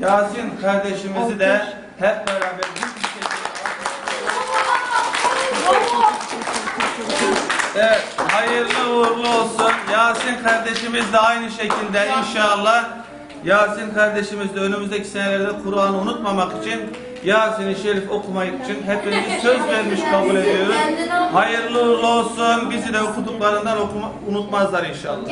Yasin kardeşimizi de hep beraber Evet, hayırlı uğurlu olsun. Yasin kardeşimiz de aynı şekilde inşallah. Yasin kardeşimiz de önümüzdeki senelerde Kur'an'ı unutmamak için Yasin-i Şerif okumak için hepinizi söz vermiş kabul ediyoruz. Hayırlı uğurlu olsun. Bizi de okuduklarından okuma, unutmazlar inşallah.